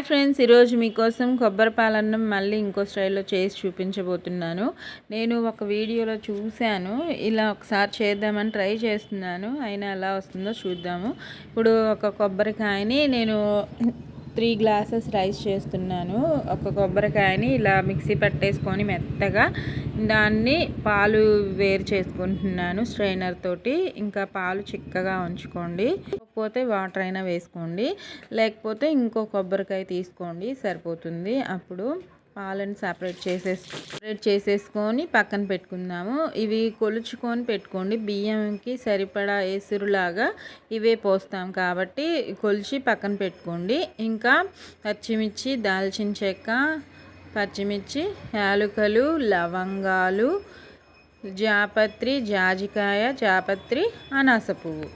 Hi friends ఈరోజు మీకోసం కొబ్బరి పాలన్నం మళ్ళీ ఇంకో స్టైల్లో చేసి చూపించబోతున్నాను. నేను ఒక వీడియోలో చూశాను. ఇలా ఒకసారి చేద్దామని ట్రై చేస్తున్నాను. అయినా ఎలా వస్తుందో చూద్దాము. ఇప్పుడు ఒక కొబ్బరికాయని నేను త్రీ గ్లాసెస్ రైస్ చేస్తున్నాను. ఒక కొబ్బరికాయని ఇలా మిక్సీ పట్టేసుకొని మెత్తగా దాన్ని పాలు వేరు చేసుకుంటున్నాను స్ట్రైనర్ తోటి. ఇంకా పాలు చిక్కగా ఉంచుకోండి. లేకపోతే వాటర్ అయినా వేసుకోండి. లేకపోతే ఇంకో కొబ్బరికాయ తీసుకోండి సరిపోతుంది. అప్పుడు పాలను సపరేట్ చేసేసి సపరేట్ చేసేసుకొని పక్కన పెట్టుకుందాము. ఇవి కొలుచుకొని పెట్టుకోండి. బియ్యంకి సరిపడా ఎసురులాగా ఇవే పోస్తాం కాబట్టి కొలిచి పక్కన పెట్టుకోండి. ఇంకా పచ్చిమిర్చి దాల్చిన చెక్క పచ్చిమిర్చి యాలకులు లవంగాలు జాపత్రి జాజికాయ జాపత్రి అనాస పువ్వు.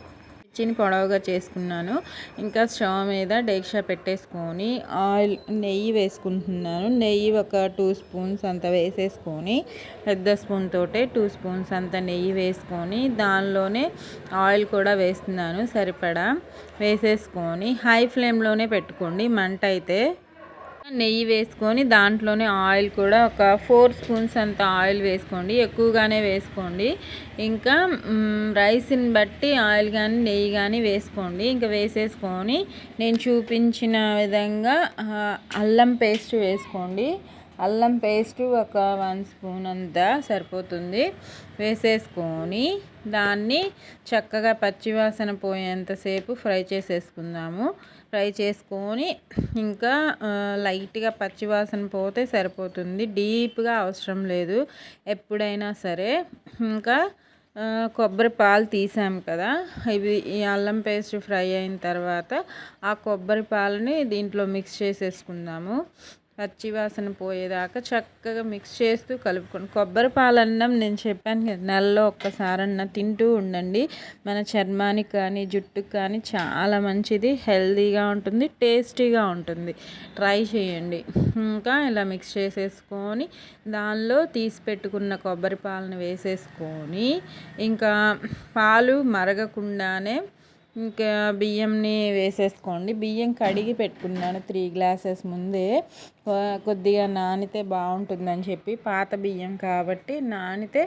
మిర్చిని పొడవుగా చేసుకున్నాను. ఇంకా స్టవ్ మీద డేక్షా పెట్టేసుకొని ఆయిల్ నెయ్యి వేసుకుంటున్నాను. నెయ్యి ఒక టూ స్పూన్స్ అంత వేసేసుకొని పెద్ద స్పూన్ తోటే టూ స్పూన్స్ అంత నెయ్యి వేసుకొని దానిలోనే ఆయిల్ కూడా వేస్తున్నాను సరిపడా. వేసేసుకొని హై ఫ్లేమ్లోనే పెట్టుకోండి. మంట అయితే నెయ్యి వేసుకొని దాంట్లోనే ఆయిల్ కూడా ఒక ఫోర్ స్పూన్స్ అంత ఆయిల్ వేసుకోండి. ఎక్కువగానే వేసుకోండి. ఇంకా రైస్ని బట్టి ఆయిల్ కానీ నెయ్యి కానీ వేసుకోండి. ఇంకా వేసేసుకొని నేను చూపించిన విధంగా అల్లం పేస్ట్ వేసుకోండి. అల్లం పేస్ట్ ఒక వన్ స్పూన్ అంతా సరిపోతుంది. వేసేసుకొని దాన్ని చక్కగా పచ్చివాసన పోయేంతసేపు ఫ్రై చేసేసుకుందాము. ఫ్రై చేసుకొని ఇంకా లైట్గా పచ్చివాసన పోతే సరిపోతుంది. డీప్గా అవసరం లేదు. ఎప్పుడైనా సరే. ఇంకా కొబ్బరి పాలు తీసాము కదా. ఇవి ఈ అల్లం పేస్ట్ ఫ్రై అయిన తర్వాత ఆ కొబ్బరి పాలని దీంట్లో మిక్స్ చేసేసుకుందాము. పచ్చివాసన పోయేదాకా చక్కగా మిక్స్ చేస్తూ కలుపుకోండి. కొబ్బరి పాలన్నం నేను చెప్పాను కదా నెలలో ఒక్కసారన్నా తింటూ ఉండండి. మన చర్మానికి కానీ జుట్టుకు కానీ చాలా మంచిది హెల్తీగా ఉంటుంది టేస్టీగా ఉంటుంది. ట్రై చేయండి. ఇంకా ఇలా మిక్స్ చేసేసుకొని దానిలో తీసి పెట్టుకున్న కొబ్బరి పాలను వేసేసుకొని ఇంకా పాలు మరగకుండానే ఇంకా బియ్యంని వేసేసుకోండి. బియ్యం కడిగి పెట్టుకున్నాను త్రీ గ్లాసెస్ ముందే. కొద్దిగా నానితే బాగుంటుందని చెప్పి పాత బియ్యం కాబట్టి నానితే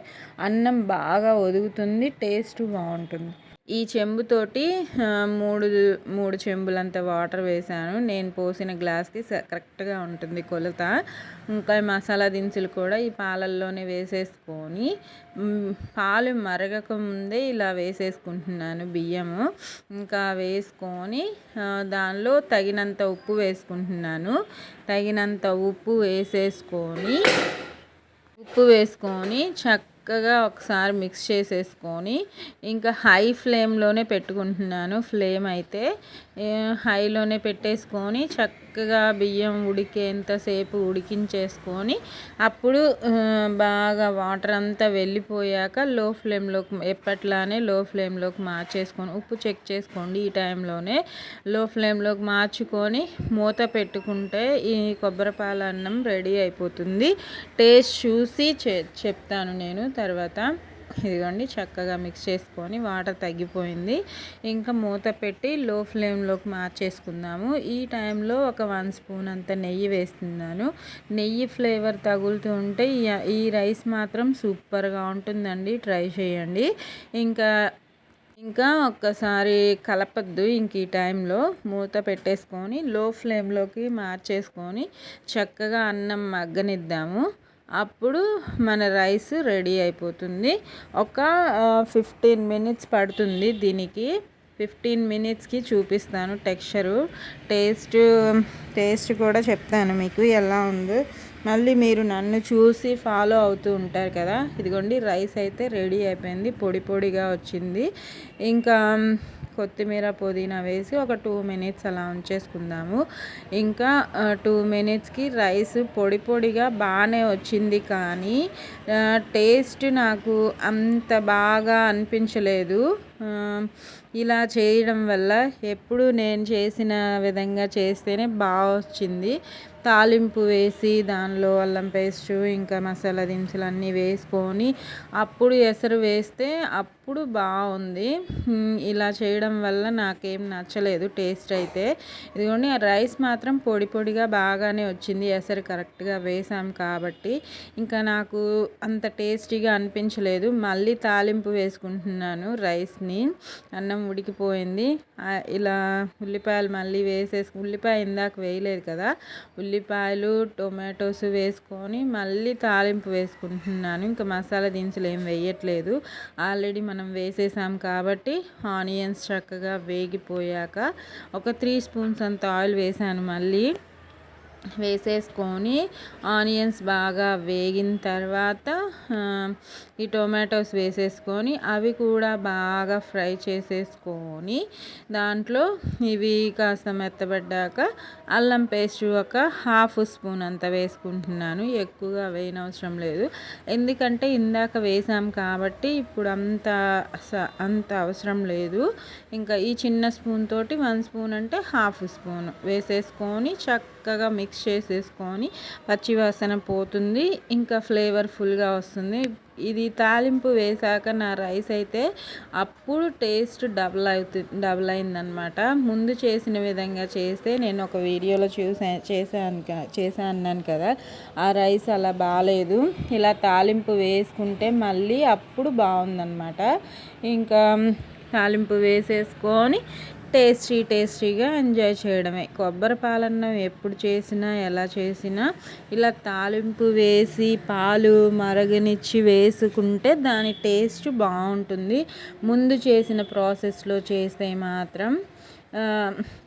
అన్నం బాగా ఒదుగుతుంది టేస్ట్ బాగుంటుంది. ఈ చెంబుతోటి మూడు మూడు చెంబులంత వాటర్ వేసాను నేను పోసిన గ్లాస్కి కరెక్ట్గా ఉంటుంది కొలత. ఇంకా మసాలా దినుసులు కూడా ఈ పాలల్లోనే వేసేసుకొని పాలు మరగక ముందే ఇలా వేసేసుకుంటున్నాను బియ్యము. ఇంకా వేసుకొని దానిలో తగినంత ఉప్పు వేసుకుంటున్నాను. తగినంత ఉప్పు వేసేసుకొని ఉప్పు వేసుకొని చక్క చక్కగా ఒకసారి మిక్స్ చేసేసుకొని ఇంకా హై ఫ్లేమ్లోనే పెట్టుకుంటున్నాను. ఫ్లేమ్ అయితే హైలోనే పెట్టేసుకొని చక్క చక్కగా బియ్యం ఉడికేంతసేపు ఉడికించేసుకొని అప్పుడు బాగా వాటర్ అంతా వెళ్ళిపోయాక లో ఫ్లేమ్లోకి ఎప్పట్లానే లో ఫ్లేమ్లోకి మార్చేసుకొని ఉప్పు చెక్ చేసుకోండి ఈ టైంలోనే. లో ఫ్లేమ్లోకి మార్చుకొని మూత పెట్టుకుంటే ఈ కొబ్బరిపాల అన్నం రెడీ అయిపోతుంది. టేస్ట్ చూసి చెప్తాను నేను తర్వాత. ఇదిగోండి చక్కగా మిక్స్ చేసుకొని వాటర్ తగ్గిపోయింది. ఇంకా మూత పెట్టి లో ఫ్లేమ్లోకి మార్చేసుకుందాము. ఈ టైంలో ఒక వన్ స్పూన్ అంత నెయ్యి వేస్తున్నాను. నెయ్యి ఫ్లేవర్ తగులుతూ ఉంటే ఈ రైస్ మాత్రం సూపర్గా ఉంటుందండి. ట్రై చేయండి. ఇంకా ఇంకా ఒక్కసారి కలపద్దు ఇంక ఈ టైంలో మూత పెట్టేసుకొని లో ఫ్లేమ్లోకి మార్చేసుకొని చక్కగా అన్నం మగ్గనిద్దాము. అప్పుడు మన రైస్ రెడీ అయిపోతుంది. ఒక ఫిఫ్టీన్ మినిట్స్ పడుతుంది దీనికి. ఫిఫ్టీన్ మినిట్స్కి చూపిస్తాను టెక్స్చరు. టేస్ట్ టేస్ట్ కూడా చెప్తాను మీకు ఎలా ఉందో. మళ్ళీ మీరు నన్ను చూసి ఫాలో అవుతూ ఉంటారు కదా. ఇదిగోండి రైస్ అయితే రెడీ అయిపోయింది. పొడి పొడిగా వచ్చింది. ఇంకా కొత్తిమీర పుదీనా వేసి ఒక టూ మినిట్స్ అలా ఉంచేసుకుందాము. ఇంకా టూ మినిట్స్కి రైస్ పొడి పొడిగా బాగానే వచ్చింది కానీ టేస్ట్ నాకు అంత బాగా అనిపించలేదు. ఇలా చేయడం వల్ల ఎప్పుడు నేను చేసిన విధంగా చేస్తేనే బాగా వచ్చింది తాలింపు వేసి దానిలో అల్లం పేస్టు ఇంకా మసాలా దినుసులు అన్నీ వేసుకొని అప్పుడు ఎసరు వేస్తే అప్పుడు బాగుంది. ఇలా చేయడం వల్ల నాకేం నచ్చలేదు టేస్ట్ అయితే. ఇదిగోండి ఆ రైస్ మాత్రం పొడి పొడిగా బాగానే వచ్చింది. ఎసరు కరెక్ట్గా వేసాం కాబట్టి ఇంకా నాకు అంత టేస్టీగా అనిపించలేదు. మళ్ళీ తాలింపు వేసుకుంటున్నాను రైస్ని. అన్నం ఉడికిపోయింది. ఇలా ఉల్లిపాయలు మళ్ళీ వేసేసి ఉల్లిపాయ ఇందాక వేయలేదు కదా. ఉల్లిపాయలు టొమాటోస్ వేసుకొని మళ్ళీ తాలింపు వేసుకుంటున్నాను. ఇంకా మసాలా దినుసులు ఏం వేయట్లేదు. ఆల్రెడీ మనం వేసేసాం కాబట్టి ఆనియన్స్ చక్కగా వేగిపోయాక ఒక త్రీ స్పూన్స్ అంత ఆయిల్ వేసాను మళ్ళీ. వేసేసుకొని ఆనియన్స్ బాగా వేగిన తర్వాత ఈ టొమాటోస్ వేసేసుకొని అవి కూడా బాగా ఫ్రై చేసేసుకొని దాంట్లో ఇవి కాస్త మెత్తబడ్డాక అల్లం పేస్ట్ ఒక హాఫ్ స్పూన్ అంత వేసుకుంటున్నాను. ఎక్కువగా వేయనవసరం లేదు. ఎందుకంటే ఇందాక వేసాం కాబట్టి ఇప్పుడు అంత అంత అవసరం లేదు. ఇంకా ఈ చిన్న స్పూన్ తోటి వన్ స్పూన్ అంటే హాఫ్ స్పూన్ వేసేసుకొని చక్క చక్కగా మిక్స్ చేసేసుకొని పచ్చివాసన పోతుంది. ఇంకా ఫ్లేవర్ఫుల్గా వస్తుంది. ఇది తాలింపు వేసాక నా రైస్ అయితే అప్పుడు టేస్ట్ డబుల్ అవుతుంది డబుల్ అయిందనమాట ముందు చేసిన విధంగా చేస్తే నేను ఒక వీడియోలో చూసా చేశాను చేశా అన్నాను కదా ఆ రైస్ అలా బాగాలేదు ఇలా తాలింపు వేసుకుంటే మళ్ళీ అప్పుడు బాగుందనమాట ఇంకా తాలింపు వేసేసుకొని టేస్టీ టేస్టీగా ఎంజాయ్ చేయడమే. కొబ్బరి పాలన్నం ఎప్పుడు చేసినా ఎలా చేసినా ఇలా తాలింపు వేసి పాలు మరగనిచ్చి వేసుకుంటే దాని టేస్ట్ బాగుంటుంది. ముందు చేసిన ప్రాసెస్లో చేస్తే మాత్రం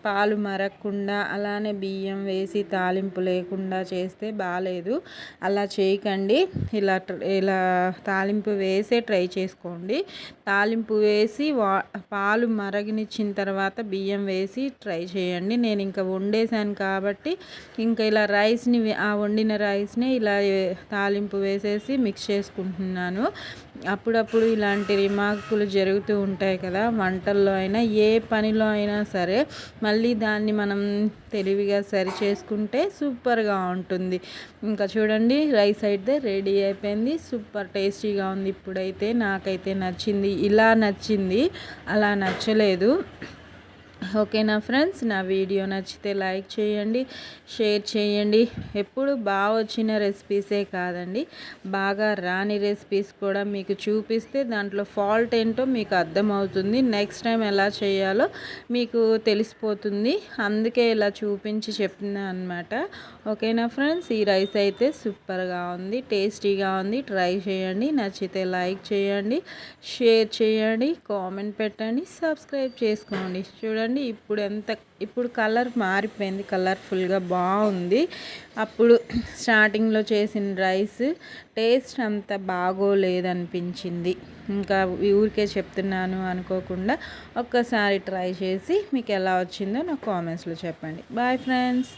పాలు మరగకుండా అలానే బియ్యం వేసి తాలింపు లేకుండా చేస్తే బాగాలేదు అలా చేయకండి. ఇలా ఇలా తాలింపు వేసే ట్రై చేసుకోండి. తాలింపు వేసి వా పాలు మరగనిచ్చిన తర్వాత బియ్యం వేసి ట్రై చేయండి. నేను ఇంకా వండేసాను కాబట్టి ఇంకా ఇలా రైస్ని ఆ వండిన రైస్ని ఇలా తాలింపు వేసేసి మిక్స్ చేసుకుంటున్నాను. అప్పుడప్పుడు ఇలాంటి రిమార్కులు జరుగుతూ ఉంటాయి కదా వంటల్లో అయినా ఏ పనిలో అయినా సరే మళ్ళీ దాన్ని మనం తెలివిగా సరి చేసుకుంటే సూపర్గా ఉంటుంది. ఇంకా చూడండి రైస్ అయితే రెడీ అయిపోయింది సూపర్ టేస్టీగా ఉంది. ఇప్పుడైతే నాకైతే నచ్చింది ఇలా నచ్చింది అలా నచ్చలేదు. ఓకేనా ఫ్రెండ్స్ నా వీడియో నచ్చితే లైక్ చేయండి షేర్ చేయండి. ఎప్పుడు బాగా వచ్చిన రెసిపీసే కాదండి. బాగా రాని రెసిపీస్ కూడా మీకు చూపిస్తే దాంట్లో ఫాల్ట్ ఏంటో మీకు అర్థమవుతుంది. నెక్స్ట్ టైం ఎలా చేయాలో మీకు తెలిసిపోతుంది. అందుకే ఇలా చూపించి చెప్పినా అనమాట ఓకేనా ఫ్రెండ్స్ ఈ రైస్ అయితే సూపర్గా ఉంది టేస్టీగా ఉంది. ట్రై చేయండి నచ్చితే లైక్ చేయండి షేర్ చేయండి కామెంట్ పెట్టండి సబ్స్క్రైబ్ చేసుకోండి. చూడండి. చూడండి ఇప్పుడు ఎంత ఇప్పుడు కలర్ మారిపోయింది కలర్ఫుల్గా బాగుంది. అప్పుడు స్టార్టింగ్లో చేసిన రైస్ టేస్ట్ అంత బాగోలేదనిపించింది. ఇంకా ఊరికే చెప్తున్నాను అనుకోకుండా ఒక్కసారి ట్రై చేసి మీకు ఎలా వచ్చిందో నాకు కామెంట్స్లో చెప్పండి. Bye friends!